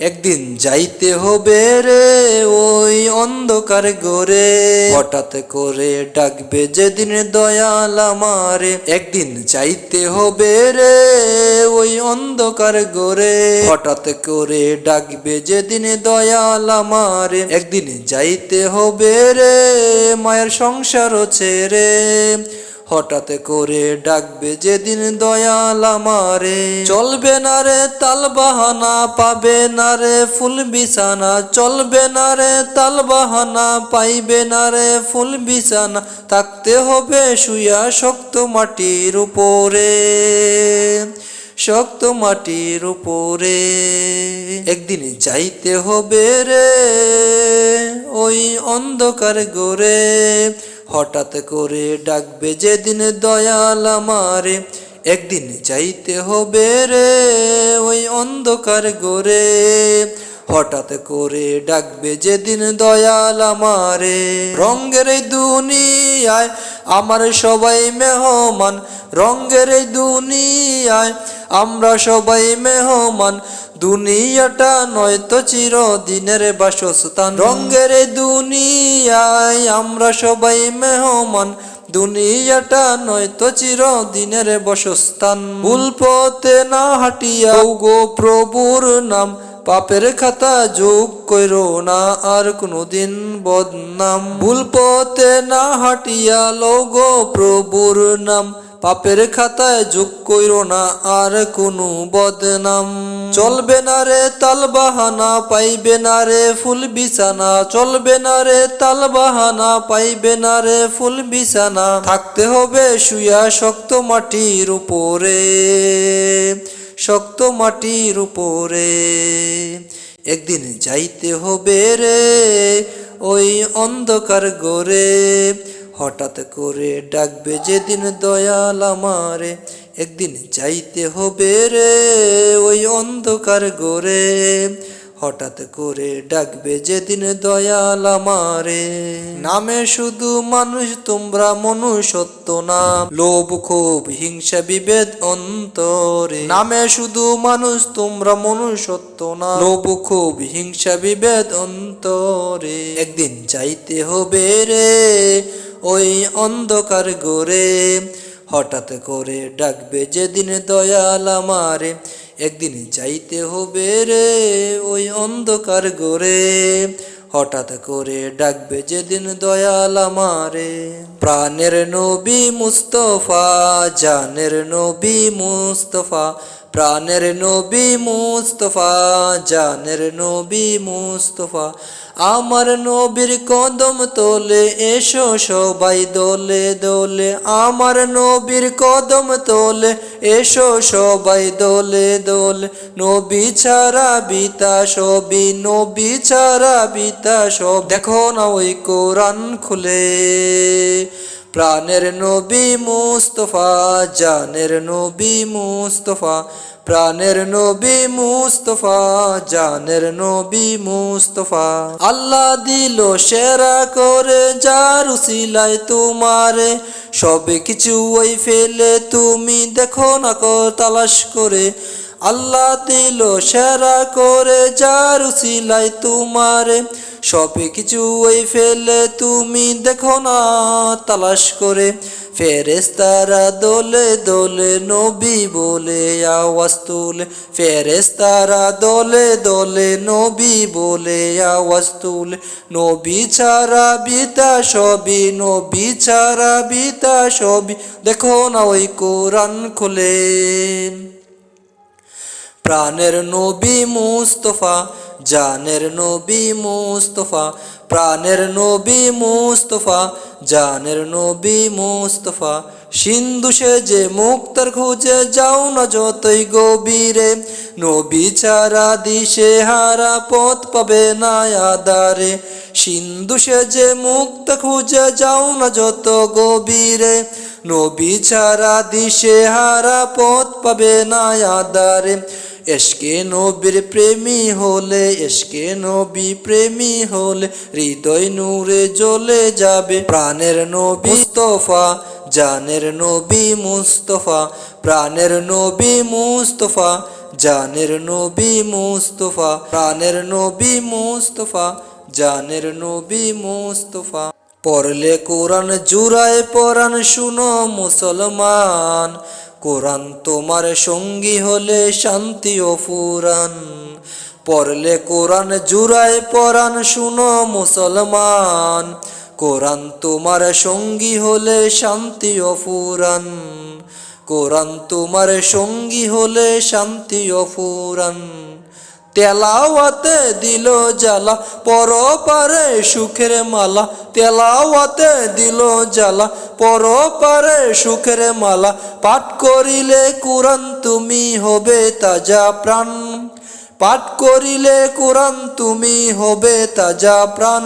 একদিন যাইতে হবে রে ওই অন্ধকার গোরে হঠাৎ করে ডাকবে যেদিন দয়াল আমারে। একদিন যাইতে হবে রে ওই অন্ধকার গোরে হঠাৎ করে ডাকবে যেদিন দয়াল আমারে। একদিন যাইতে হবে রে, মায়ের সংসার ছেড়ে। হঠাৎ করে ডাকবে যেদিন দয়াল আমারে। চলবে না রে তাল বাহানা, পাবে না রে ফুল বিছানা। চলবে না রে তাল বাহানা, পাইবে না রে ফুল বিছানা। থাকতে হবে শুয়া শক্ত মাটির উপরে, শক্ত মাটির উপরে। একদিন যাইতে হবে রে, ওই অন্ধকার গোরে হঠাৎ করে ডাকবে যেদিন দয়াল আমারে, একদিন যাইতে হবে রে ওই অন্ধকার গোরে। হঠাৎ করে ডাকবে যেদিন দয়াল আমারে রঙ্গের দুনিয়ায় আমার সবাই মেহমান রঙ্গের দুনিয়ায় আমরা সবাই মেহমান দুনিয়াটা নয় নয়তো চিরদিনের বাসস্থান। রঙ্গের দুনিয়ায় আমরা সবাই মেহমান। দুনিয়াটা নয় নয়তো চিরদিনের বসস্থান। ভুল পথে না হাঁটিয়া গো প্রভুর নাম। পাপের খাতা যোগ কইরো না, আর কোনোদিন বদনাম। ভুল পথে না হাঁটিয়া লোগো প্রভুর নাম। পাপের খাতায় যোগ কইরো না, আর কোনো বদনাম। চলবে না রে তাল বাহানা, পাইবে না রে ফুল বিছানা। চলবে না রে তাল বাহানা, পাইবে না রে ফুল বিছানা। থাকতে হবে শুয়া শক্ত মাটির উপরে, শক্ত মাটির উপরে। একদিন যাইতে হবে রে, ওই অন্ধকার গোরে হঠাৎ করে ডাকবে যেদিন দয়াল আমারে, একদিন যাইতে হবে রে ওই অন্ধকার গোরে হঠাৎ করে ডাকবে যেদিন দয়াল আমারে, নামে শুধু মানুষ, তোমরা মনুষ্যত্ব না। লোভ খুব হিংসা, বিভেদ, অন্তরে। নামে শুধু মানুষ, তোমরা মনুষ্যত্ব না। লোভ খুব হিংসা, বিভেদ, অন্তরে। একদিন যাইতে হবে রে ওই অন্ধকার গোরে হঠাৎ করে ডাকবে যেদিন দয়াল আমারে, একদিন যাইতে হবে রে ওই অন্ধকার গোরে হঠাৎ করে ডাকবে যেদিন দয়াল আমারে, প্রাণের নবী মুস্তফা, জানের নবী মুস্তফা প্রাণের নবী মুস্তফা, জানের নবী মুস্তফা। আমার নবীর কদম তোলে এসো সবাই দোলে দোলে। আমার নবীর কদম তোলে এসো সবাই দোলে দোলে। নবী ছাড়া বিতা সবই, নবী ছাড়া বিতা সব। দেখো না ওই কোরআন খুলে। প্রাণের নবী মুস্তফা, জানের নবী মুস্তফা, প্রাণের নবী মুস্তফা, জানের নবী মুস্তফা। আল্লাহ দিল সেরা করে যার উসিলাই তোমারে সবে কিছু ওই ফেলে তুমি দেখো না কো তালাশ করে। আল্লাহ দিল সেরা করে যার উসিলাই তোমারে, সবে কিছু ওই ফেলে তুমি দেখো না তালাশ করে। ফেরেস্তারা দোলে দোলে নবী বলে আওয়াজ তুলে। ফেরেস্তারা দোলে দোলে নবী বলে আওয়াজ তুলে। নবী ছাড়া বিতা সবই, নবী ছাড়া বিতা সবই। দেখো না ওই কোরআন খুলে। প্রাণের নবী মুস্তফা, জানের নবী মুস্তফা, প্রাণের নবী মুস্তফা, জানের নবী মুস্তফা। সিন্ধু যে মুক্তার খুঁজে যাও না যতই গভীরে, নবী ছাড়া দিশে হারা পথ পাবে না আদারে সিন্ধু যে মুক্ত খুঁজে যাও না যত গভীরে, নবী ছাড়া দিশে হারা পথ পাবে না আদারে এসকে নবীর প্রেমী হলে এসকে নবী প্রেমী হলে হৃদয় নূরে জ্বলে যাবে। প্রাণের নবী মুস্তফা, জানের নবী মুস্তফা, প্রাণের নবী মুস্তফা, জানের নবী মুস্তফা, প্রাণের নবী মুস্তফা, জানের নবী মুস্তফা। পড়লে কোরআন জুরায় পরাণ শুনো মুসলমান। কোরআন তোমার সঙ্গী হলে শান্তি ও ফুরান। পড়লে কোরআন জুরায় পরাণ শুনো মুসলমান। কোরআন তোমার সঙ্গী হলে শান্তি ও ফুরান। কোরআন তোমার সঙ্গী হলে শান্তি ও ফুরান। তেলাওয়াতে দিল জ্বালা পর পারে সুখের মালা। তেলাওয়াতে দিল জ্বালা পর পারে সুখের মালা পাঠ করিলে কোরআন তুমি হবে তাজা প্রাণ। পাঠ করিলে কোরআন তুমি হবে তাজা প্রাণ।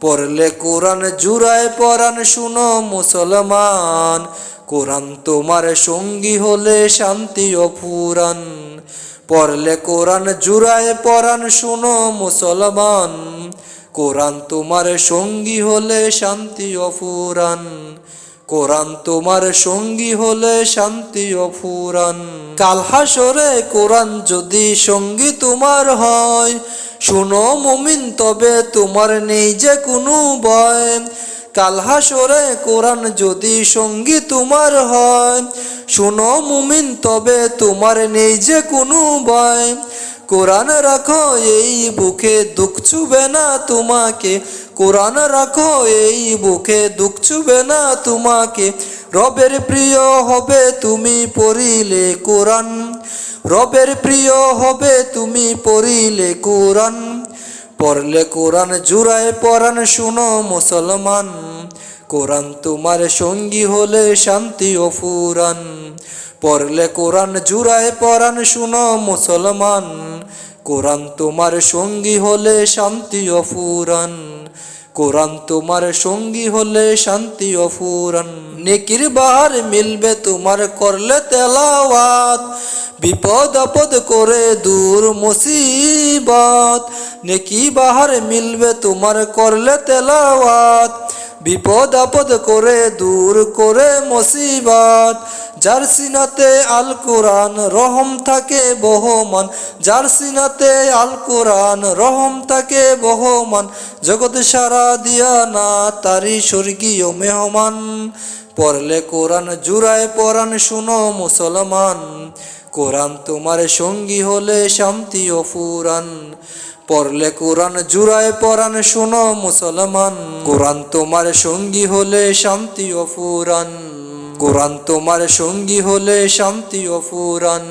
পড়লে কোরআন জুড়ায় পরাণ শুনো মুসলমান। কোরআন তোমার সঙ্গী হলে শান্তি ও পুরাণ পড়লে কোরআন জুড়ায় পরাণ শুনো মুসলমান। কোরআন তোমার সঙ্গী হলে শান্তি ও পুরাণ কোরআন তোমার সঙ্গী হলে শান্তি ও ফুরান। কাল হাসরে কোরআন যদি সঙ্গী তোমার হয়, শুনো মুমিন তবে তোমার নেই যে কোনো ভয়। কাল হাসরে কোরআন যদি সঙ্গী তোমার হয়, শুনো মুমিন তবে তোমার নেই যে কোনো ভয়। কোরআন রাখো, এই বুকে দুঃখ ছুবে না তোমাকে। কোরআন রাখো, এই বুকে দুঃখ ছুবে না তোমাকে। রবের প্রিয় হবে তুমি পড়িলে কোরআন। রবের প্রিয় হবে তুমি পড়িলে কোরআন। পড়লে কোরআন জুড়ায় পরাণ, শুনো মুসলমান। কোরআন তোমার সঙ্গী হলে শান্তি ও ফুরান। পড়লে কোরআন জুড়ায় পরাণ, শুনো মুসলমান। কোরআন তোমার সঙ্গী হলে শান্তি ও ফুরান। কোরআন তোমার সঙ্গী হলে শান্তি ও ফুরান। নেকির বাহার মিলবে তোমার করলে তেলাওয়াত। বিপদ আপদ করে দূর মুসিবত। নেকি বাহার মিলবে তোমার করলে তেলাওয়াত। বিপদ আপদ করে দূর করে মুসিবত। যার আল কোরআন রহম থাকে বহমান, যার আল কোরআন রহম থাকে বহমান, জগৎ সারা দিয়া না তারি স্বর্গীয় মেহমান। পড়লে কোরআন জুড়ায় পরাণ শুনো মুসলমান, কোরআন তোমার সঙ্গী হলে শান্তি ও ফুরান। পড়লে কোরআন জুড়ায় পরাণ শুনো মুসলমান, কোরআন তোমার সঙ্গী হলে শান্তি ও ফুরান। কোরআন তোমার সঙ্গী হলে শান্তি ও ফুরান।